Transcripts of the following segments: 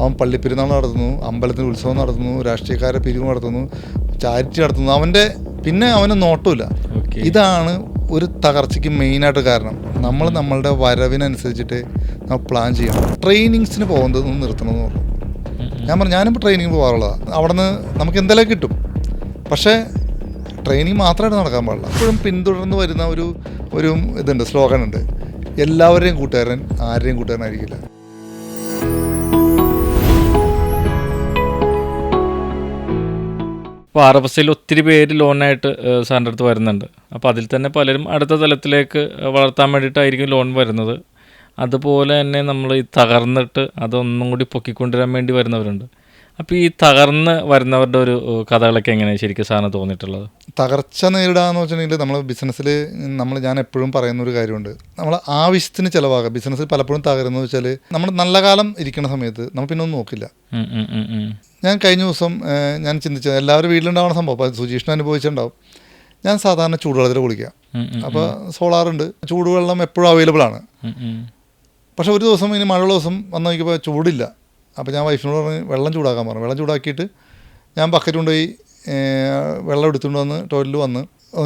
അവൻ പള്ളിപ്പെരുന്നാൾ നടത്തുന്നു അമ്പലത്തിൽ ഉത്സവം നടത്തുന്നു രാഷ്ട്രീയക്കാരെ പിരിവ് നടത്തുന്നു ചാരിറ്റി നടത്തുന്നു. അവന്റെ പിന്നെ അവന് നോട്ടമില്ല. ഇതാണ് ഒരു തകർച്ചയ്ക്ക് മെയിനായിട്ട് കാരണം. നമ്മൾ നമ്മളുടെ വരവിനനുസരിച്ചിട്ട് നമ്മൾ പ്ലാൻ ചെയ്യണം. ട്രെയിനിങ്സിന് പോകുന്നത് നിർത്തണമെന്ന് പറഞ്ഞു. ഞാൻ പറഞ്ഞു ഞാനിപ്പോൾ ട്രെയിനിങ് പോകാറുള്ളതാണ് അവിടെ നിന്ന് നമുക്ക് എന്തെല്ലാം കിട്ടും. പക്ഷേ ട്രെയിനിങ് മാത്രമായിട്ട് നടക്കാൻ പാടില്ല. അപ്പോഴും പിന്തുടർന്ന് വരുന്ന ഒരു ഒരു ഇതുണ്ട് സ്ലോഗൻ ഉണ്ട്. എല്ലാവരെയും കൂട്ടുകാരൻ ആരെയും കൂട്ടുകാരനായിരിക്കില്ല. അപ്പോൾ ആർ എഫ് എസിൽ ഒത്തിരി പേര് ലോണായിട്ട് സാറിന്റെ അടുത്ത് വരുന്നുണ്ട്. അപ്പോൾ അതിൽ തന്നെ പലരും അടുത്ത തലത്തിലേക്ക് വളർത്താൻ വേണ്ടിയിട്ടായിരിക്കും ലോൺ വരുന്നത്. അതുപോലെ തന്നെ നമ്മൾ ഈ തകർന്നിട്ട് അതൊന്നും കൂടി പൊക്കിക്കൊണ്ടുവരാൻ വേണ്ടി വരുന്നവരുണ്ട്. അപ്പോൾ ഈ തകർന്ന് വരുന്നവരുടെ ഒരു കഥകളൊക്കെ എങ്ങനെയാണ് ശരിക്കും സാറിന് തോന്നിയിട്ടുള്ളത്? തകർച്ച നേരിടാന്ന് വെച്ചിട്ടുണ്ടെങ്കിൽ നമ്മൾ ബിസിനസ്സിൽ നമ്മൾ ഞാൻ എപ്പോഴും പറയുന്ന ഒരു കാര്യമുണ്ട്. നമ്മൾ ആവശ്യത്തിന് ചിലവാകാം. ബിസിനസ്സിൽ പലപ്പോഴും തകരുന്നത് വെച്ചാൽ നമ്മൾ നല്ല കാലം ഇരിക്കുന്ന സമയത്ത് നമ്മൾ പിന്നെ ഒന്നും നോക്കില്ല. ഞാൻ കഴിഞ്ഞ ദിവസം ഞാൻ ചിന്തിച്ചത് എല്ലാവരും വീട്ടിലുണ്ടാവുന്ന സംഭവം. അപ്പോൾ സുജീഷിന് അനുഭവിച്ചിട്ടുണ്ടാവും. ഞാൻ സാധാരണ ചൂടുവെള്ളത്തിൽ കുളിക്കുക. അപ്പോൾ സോളാറുണ്ട്. ചൂടുവെള്ളം എപ്പോഴും അവൈലബിൾ ആണ്. ഉം. ഒരു ദിവസം ഇനി മഴയുള്ള ദിവസം വന്നു നോക്കിയപ്പോൾ ചൂടില്ല. അപ്പോൾ ഞാൻ വൈഫിനോട് പറഞ്ഞ് വെള്ളം ചൂടാക്കാൻ പറഞ്ഞു. വെള്ളം ചൂടാക്കിയിട്ട് ഞാൻ ബക്കറ്റ് കൊണ്ടുപോയി വെള്ളം എടുത്തുകൊണ്ട് വന്ന് ടോയ്ലറ്റിൽ വന്ന്.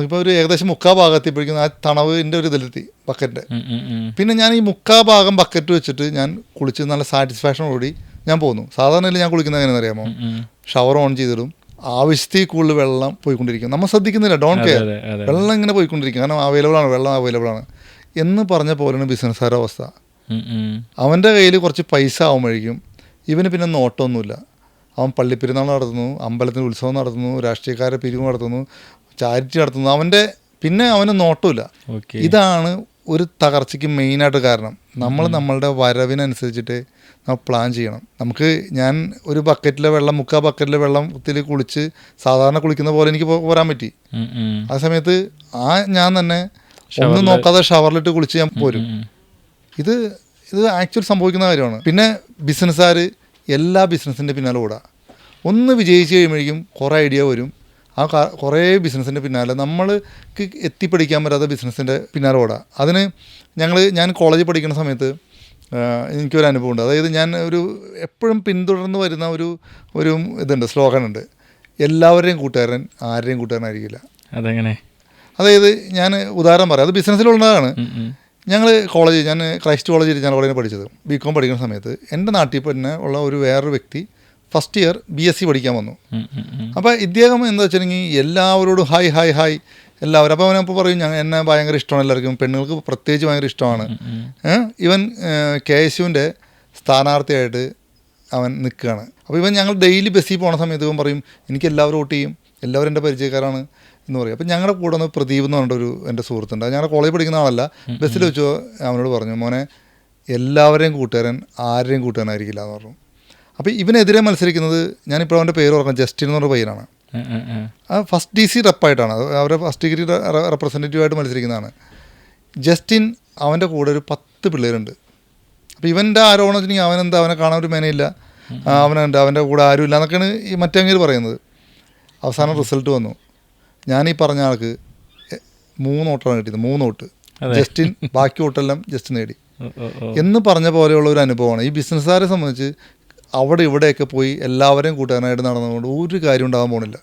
ഇപ്പോൾ ഒരു ഏകദേശം മുക്കാ ഭാഗത്തിപ്പോഴേക്കും ആ തണവിന്റെ ഒരു ഇതിലെത്തി ബക്കറ്റിന്റെ. പിന്നെ ഞാൻ ഈ മുക്കാ ഭാഗം ബക്കറ്റ് വെച്ചിട്ട് ഞാൻ കുളിച്ച് നല്ല സാറ്റിസ്ഫാക്ഷനോടി ഞാൻ പോകുന്നു സാധാരണയിൽ ഞാൻ കുളിക്കുന്നത് എങ്ങനെയാണെന്ന് അറിയാമോ. ഷവർ ഓൺ ചെയ്തിടും. ആവശ്യത്തിൽ കൂടുതൽ വെള്ളം പോയിക്കൊണ്ടിരിക്കും. നമ്മൾ ശ്രദ്ധിക്കുന്നില്ല ഡോൺ കെയർ വെള്ളം ഇങ്ങനെ പോയിക്കൊണ്ടിരിക്കും. കാരണം അവൈലബിൾ ആണ് വെള്ളം അവൈലബിൾ ആണ്. എന്ന് പറഞ്ഞ പോലെയാണ് ബിസിനസ്സുകാരുടെ അവസ്ഥ. അവന്റെ കയ്യിൽ കുറച്ച് പൈസ ആകുമ്പോഴേക്കും ഇവന് പിന്നെ നോട്ടമൊന്നുമില്ല. അവൻ പള്ളിപ്പെരുന്നാൾ നടത്തുന്നു അമ്പലത്തിന് ഉത്സവം നടത്തുന്നു രാഷ്ട്രീയക്കാരെ പിരിവ് നടത്തുന്നു ചാരിറ്റി നടത്തുന്നു. അവന്റെ പിന്നെ അവന് നോട്ടമില്ല. ഇതാണ് ഒരു തകർച്ചയ്ക്ക് മെയിനായിട്ട് കാരണം. നമ്മൾ നമ്മളുടെ വരവിനനുസരിച്ചിട്ട് നമ്മൾ പ്ലാൻ ചെയ്യണം. നമുക്ക് ഞാൻ ഒരു ബക്കറ്റിലെ വെള്ളം മുക്കാ ബക്കറ്റിലെ വെള്ളം വെള്ളത്തിൽ കുളിച്ച് സാധാരണ കുളിക്കുന്ന പോലെ എനിക്ക് പോരാൻ പറ്റി. ആ സമയത്ത് ആ ഞാൻ തന്നെ ഒന്നും നോക്കാതെ ഷവറിലിട്ട് കുളിച്ച് ഞാൻ പോരും. ഇത് ഇത് ആക്ച്വൽ സംഭവിക്കുന്ന കാര്യമാണ്. പിന്നെ ബിസിനസ്സുകാർ എല്ലാ ബിസിനസ്സിന്റെ പിന്നാലെ ഓടുക ഒന്ന് വിജയിച്ച് കഴിയുമ്പോഴേക്കും കുറേ ഐഡിയ വരും. ആ കുറേ ബിസിനസ്സിന്റെ പിന്നാലെ നമ്മൾക്ക് എത്തിപ്പിടിക്കാൻ പറ്റാത്ത ബിസിനസ്സിന്റെ പിന്നാലെ ഓടുക അതിന് ഞങ്ങൾ ഞാൻ കോളേജിൽ പഠിക്കുന്ന സമയത്ത് എനിക്കൊരു അനുഭവമുണ്ട്. അതായത് ഞാൻ ഒരു എപ്പോഴും പിന്തുടർന്ന് വരുന്ന ഒരു ഒരു ഇതുണ്ട് സ്ലോഗൻ ഉണ്ട്. എല്ലാവരെയും കൂട്ടുകാരൻ ആരുടെയും കൂട്ടുകാരനായിരിക്കില്ല. അതെങ്ങനെ? അതായത് ഞാൻ ഉദാഹരണം പറയാം. അത് ബിസിനസ്സിലുള്ളതാണ്. ഞങ്ങൾ കോളേജ് ഞാൻ ക്രൈസ്റ്റ് കോളേജിൽ ഞാൻ കോളേജിൽ പഠിച്ചത്. ബി കോം പഠിക്കുന്ന സമയത്ത് എന്റെ നാട്ടിൽ തന്നെ ഉള്ള ഒരു വേറൊരു വ്യക്തി first year B S C പഠിക്കാൻ വന്നു. അപ്പോൾ ഇദ്ദേഹം എന്താ വെച്ചിട്ടുണ്ടെങ്കിൽ എല്ലാവരോടും ഹായ് ഹായ് ഹായ് എല്ലാവരും അപ്പോൾ അവനപ്പോൾ പറയും ഞാൻ എന്നെ ഭയങ്കര ഇഷ്ടമാണ് എല്ലാവർക്കും. പെണ്ണുങ്ങൾക്ക് പ്രത്യേകിച്ച് ഭയങ്കര ഇഷ്ടമാണ്? ഇവൻ കെ എസ് യുവിന്റെ സ്ഥാനാർത്ഥിയായിട്ട് അവൻ നിൽക്കുകയാണ്. അപ്പോൾ ഇവൻ ഞങ്ങൾ ഡെയിലി ബസ്സിൽ പോണ സമയത്ത് ഇവൻ പറയും എനിക്ക് എല്ലാവരും വോട്ട് ചെയ്യും. എല്ലാവരും എന്റെ പരിചയക്കാരാണ്. എന്ന് പറയും. അപ്പം ഞങ്ങളുടെ കൂടെ ഒന്ന് പ്രദീപ് എന്ന് പറഞ്ഞൊരു എന്റെ സുഹൃത്തുണ്ട്. ഞങ്ങളുടെ കോളേജ് പഠിക്കുന്ന ആളല്ല. ബസ്സിൽ വെച്ചോ അവനോട് പറഞ്ഞു മോനെ എല്ലാവരെയും കൂട്ടുകാരൻ ആരെയും കൂട്ടുകാരനായിരിക്കില്ല എന്ന് പറഞ്ഞു. അപ്പോൾ ഇവനെതിരെ മത്സരിക്കുന്നത് ഞാനിപ്പോൾ അവന്റെ പേര് ഓർക്കാം ജസ്റ്റിൻ എന്ന് പറഞ്ഞ പയ്യനാണ്. ആ ഫസ്റ്റ് ഡി സി റെപ്പായിട്ടാണ് അത് അവരെ ഫസ്റ്റ് ഡിഗ്രി റെപ്രസെന്റേറ്റീവായിട്ട് മത്സരിക്കുന്നതാണ്. ജസ്റ്റിൻ അവന്റെ കൂടെ ഒരു പത്ത് പിള്ളേരുണ്ട്. അപ്പോൾ ഇവന്റെ ആരോപണം വെച്ചിട്ടുണ്ടെങ്കിൽ അവനെന്താ അവനെ കാണാൻ ഒരു മേനയില്ല. അവനുണ്ട് അവന്റെ കൂടെ ആരുമില്ല എന്നൊക്കെയാണ് ഈ മറ്റങ്ങേര് പറയുന്നത്. അവസാനം റിസൾട്ട് വന്നു. ഞാൻ ഈ പറഞ്ഞ ആൾക്ക് മൂന്ന് ഓട്ടാണ് കിട്ടിയത് മൂന്ന് ഓട്ട് ജസ്റ്റിൻ ബാക്കി ഓട്ടെല്ലാം ജസ്റ്റ് നേടി. എന്ന് പറഞ്ഞ പോലെയുള്ള ഒരു അനുഭവമാണ്. ഈ ബിസിനസ്സുകാരെ സംബന്ധിച്ച് അവിടെ ഇവിടെയൊക്കെ പോയി എല്ലാവരെയും കൂട്ടാനായിട്ട് നടന്നുകൊണ്ട് ഒരു കാര്യം ഉണ്ടാകാൻ പോണില്ല.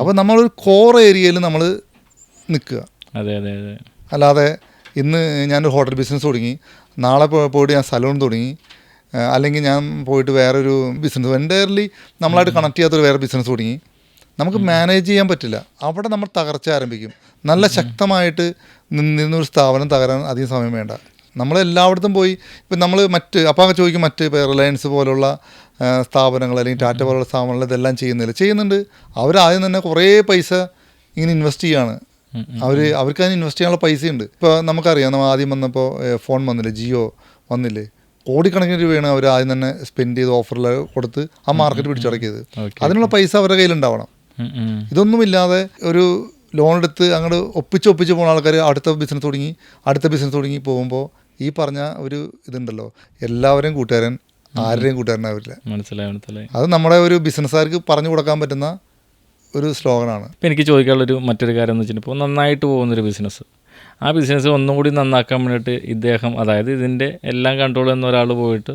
അപ്പോൾ നമ്മളൊരു കോർ ഏരിയയിൽ നമ്മൾ നിൽക്കുക. അതെ അതെ അതെ. അല്ലാതെ ഇന്ന് ഞാനൊരു ഹോട്ടൽ ബിസിനസ് തുടങ്ങി. നാളെ പോയിട്ട് ഞാൻ സലൂൺ തുടങ്ങി. അല്ലെങ്കിൽ ഞാൻ പോയിട്ട് വേറൊരു ബിസിനസ് എന്റയർലി നമ്മളായിട്ട് കണക്ട് ചെയ്യാത്തൊരു വേറെ ബിസിനസ് തുടങ്ങി. നമുക്ക് മാനേജ് ചെയ്യാൻ പറ്റില്ല. അവിടെ നമ്മൾ തകർച്ച ആരംഭിക്കും. നല്ല ശക്തമായിട്ട് നിന്നൊരു സ്ഥാപനം തകരാൻ അധികം സമയം വേണ്ട. നമ്മൾ എല്ലായിടത്തും പോയി ഇപ്പം നമ്മൾ മറ്റ് അപ്പോൾ ചോദിക്കും മറ്റ് ഇപ്പോൾ റിലയൻസ് പോലുള്ള സ്ഥാപനങ്ങൾ അല്ലെങ്കിൽ ടാറ്റ പോലുള്ള സ്ഥാപനങ്ങൾ ഇതെല്ലാം ചെയ്യുന്നില്ല. ചെയ്യുന്നുണ്ട്. അവരാദ്യം ആദ്യം തന്നെ കുറേ പൈസ ഇങ്ങനെ ഇൻവെസ്റ്റ് ചെയ്യാണ്. അവർ അവർക്ക് അതിന് ഇൻവെസ്റ്റ് ചെയ്യാനുള്ള പൈസയുണ്ട്. ഇപ്പോൾ നമുക്കറിയാം നമ്മൾ ആദ്യം വന്നപ്പോൾ ഫോൺ വന്നില്ലേ ജിയോ വന്നില്ലേ? കോടിക്കണക്കിന് രൂപയാണ് അവർ ആദ്യം തന്നെ സ്പെൻഡ് ചെയ്ത് ഓഫറിൽ കൊടുത്ത് ആ മാർക്കറ്റ് പിടിച്ചടക്കിയത്. അതിനുള്ള പൈസ അവരുടെ കയ്യിലുണ്ടാവണം. ഇതൊന്നുമില്ലാതെ ഒരു ലോൺ എടുത്ത് അങ്ങോട്ട് ഒപ്പിച്ച് ഒപ്പിച്ച് പോകുന്ന ആൾക്കാർ അടുത്ത ബിസിനസ് തുടങ്ങി അടുത്ത ബിസിനസ് തുടങ്ങി പോകുമ്പോൾ ഈ പറഞ്ഞ ഒരു ഇതുണ്ടല്ലോ എല്ലാവരെയും കൂട്ടുകാരൻ ആരുടെയും കൂട്ടുകാരനാവില്ല. മനസ്സിലായി മനസ്സിലായി. അത് നമ്മുടെ ഒരു ബിസിനസ്സുകാർക്ക് പറഞ്ഞു കൊടുക്കാൻ പറ്റുന്ന ഒരു സ്ലോഗനാണ്. ഇപ്പം എനിക്ക് ചോദിക്കാനുള്ളൊരു മറ്റൊരു കാര്യം എന്ന് വെച്ചിട്ടുണ്ടെങ്കിൽ ഇപ്പോൾ നന്നായിട്ട് പോകുന്നൊരു ബിസിനസ് ആ ബിസിനസ് ഒന്നും കൂടി നന്നാക്കാൻ വേണ്ടിയിട്ട് ഇദ്ദേഹം അതായത് ഇതിന്റെ എല്ലാം കൺട്രോൾ ചെയ്യുന്ന ഒരാൾ പോയിട്ട്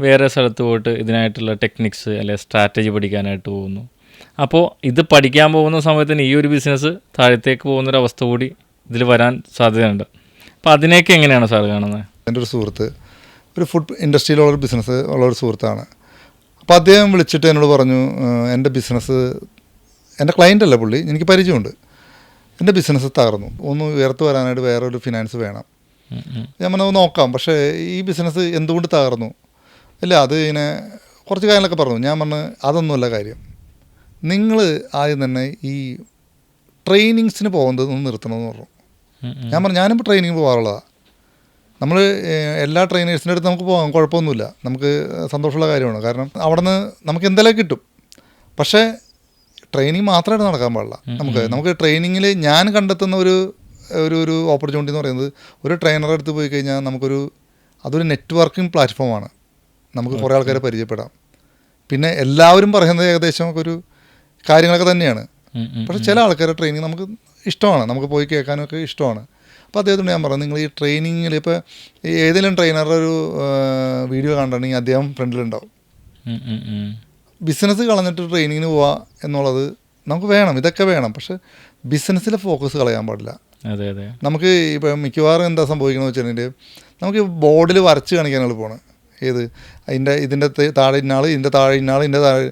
വേറെ സ്ഥലത്ത് പോയിട്ട് ഇതിനായിട്ടുള്ള ടെക്നിക്സ് അല്ലെ സ്ട്രാറ്റജി പഠിക്കാനായിട്ട് പോകുന്നു. അപ്പോൾ ഇത് പഠിക്കാൻ പോകുന്ന സമയത്തിന് ഈ ഒരു ബിസിനസ് താഴത്തേക്ക് പോകുന്നൊരവസ്ഥ കൂടി ഇതിൽ വരാൻ സാധ്യതയുണ്ട്. അപ്പോൾ അതിനെയൊക്കെ എങ്ങനെയാണ് സാർ കാണുന്നത്? എന്റെ ഒരു സുഹൃത്ത് ഒരു ഫുഡ് ഇൻഡസ്ട്രിയിലുള്ള ഒരു ബിസിനസ് ഉള്ള ഒരു സുഹൃത്താണ്. അപ്പോൾ അദ്ദേഹം വിളിച്ചിട്ട് എന്നോട് പറഞ്ഞു എന്റെ ബിസിനസ് എന്റെ ക്ലയന്റ് അല്ല പുള്ളി എനിക്ക് പരിചയമുണ്ട്. എന്റെ ബിസിനസ് തകർന്നു. ഒന്ന് ഉയർത്ത് വരാനായിട്ട് വേറെ ഒരു ഫിനാൻസ് വേണം. ഞാൻ പറഞ്ഞു നോക്കാം. പക്ഷേ ഈ ബിസിനസ് എന്തുകൊണ്ട് തകർന്നു? ഇല്ല അത് ഇങ്ങനെ കുറച്ച് കാര്യങ്ങളൊക്കെ പറഞ്ഞു. ഞാൻ പറഞ്ഞു അതൊന്നുമല്ല കാര്യം. നിങ്ങൾ ആദ്യം തന്നെ ഈ ട്രെയിനിങ്സിന് പോകുന്നത് ഒന്ന് നിർത്തണമെന്ന് പറഞ്ഞു. ഞാൻ പറഞ്ഞു ഞാനിപ്പോൾ ട്രെയിനിങ് പോകാറുള്ളതാണ് നമ്മൾ എല്ലാ ട്രെയിനേഴ്സിന്റെ അടുത്ത് നമുക്ക് പോകാം കുഴപ്പമൊന്നുമില്ല. നമുക്ക് സന്തോഷമുള്ള കാര്യമാണ്. കാരണം അവിടെ നിന്ന് നമുക്ക് എന്തെല്ലാം കിട്ടും. പക്ഷേ ട്രെയിനിങ് മാത്രമായിട്ട് നടക്കാൻ പാടില്ല. നമുക്ക് നമുക്ക് ട്രെയിനിങ്ങിൽ ഞാൻ കണ്ടെത്തുന്ന ഒരു ഒരു ഒരു ഓപ്പർച്യൂണിറ്റി എന്ന് പറയുന്നത് ഒരു ട്രെയിനറുടെ അടുത്ത് പോയി കഴിഞ്ഞാൽ നമുക്കൊരു അതൊരു നെറ്റ്വർക്കിംഗ് പ്ലാറ്റ്ഫോമാണ് നമുക്ക് കുറേ ആൾക്കാരെ പരിചയപ്പെടാം. പിന്നെ എല്ലാവരും പറയുന്നത് ഏകദേശം ഒരു കാര്യങ്ങളൊക്കെ തന്നെയാണ്. ഉം. ചില ആൾക്കാരുടെ ട്രെയിനിങ് നമുക്ക് ഇഷ്ടമാണ്. നമുക്ക് പോയി കേൾക്കാനൊക്കെ ഇഷ്ടമാണ്. അപ്പോൾ അദ്ദേഹത്തോട് ഞാൻ പറഞ്ഞു നിങ്ങൾ ഈ ട്രെയിനിങ്ങിൽ ഇപ്പോൾ ഏതെങ്കിലും ട്രെയിനറുടെ ഒരു വീഡിയോ കണ്ടിട്ടുണ്ടെങ്കിൽ അദ്ദേഹം ഫ്രണ്ടിലുണ്ടാവും. ബിസിനസ് കളഞ്ഞിട്ട് ട്രെയിനിങ്ങിന് പോവുക എന്നുള്ളത് നമുക്ക് വേണം. ഇതൊക്കെ വേണം. പക്ഷെ ബിസിനസ്സിലെ ഫോക്കസ് കളയാൻ പാടില്ല. അതെ അതെ. നമുക്ക് ഇപ്പം മിക്കവാറും എന്താ സംഭവിക്കണമെന്ന് വെച്ചിട്ടുണ്ടെങ്കിൽ നമുക്ക് ബോർഡിൽ വരച്ച് കാണിക്കാൻ എളുപ്പമാണ് ഏത്? അതിന്റെ ഇതിന്റെ താഴെ ഇന്നാൾ ഇതിന്റെ താഴെ ഇന്നാൾ ഇതിന്റെ താഴെ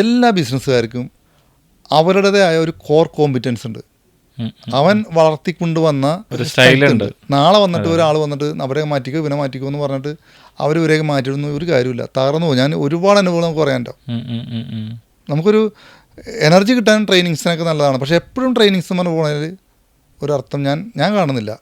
എല്ലാ ബിസിനസ്സുകാർക്കും അവരുടേതായ ഒരു കോർ കോമ്പിറ്റൻസ് ഉണ്ട്. അവൻ വളർത്തിക്കൊണ്ടുവന്ന ഒരു സ്റ്റൈലുണ്ട്. നാളെ വന്നിട്ട് ഒരാൾ വന്നിട്ട് അവരെ മാറ്റിക്കോ ഇവനെ മാറ്റിക്കോ എന്ന് പറഞ്ഞിട്ട് അവർ ഇവരെയൊക്കെ മാറ്റിയിടുന്ന ഒരു കാര്യമില്ല. തകർന്നു പോകും ഞാൻ ഒരുപാട് അനുഭവം നമുക്ക് പറയാനുണ്ടാവും. നമുക്കൊരു എനർജി കിട്ടാൻ ട്രെയിനിങ്സിനൊക്കെ നല്ലതാണ്. പക്ഷേ എപ്പോഴും ട്രെയിനിങ്സ് എന്ന് പറഞ്ഞു പോകണതിൽ ഒരർത്ഥം ഞാൻ ഞാൻ കാണുന്നില്ല.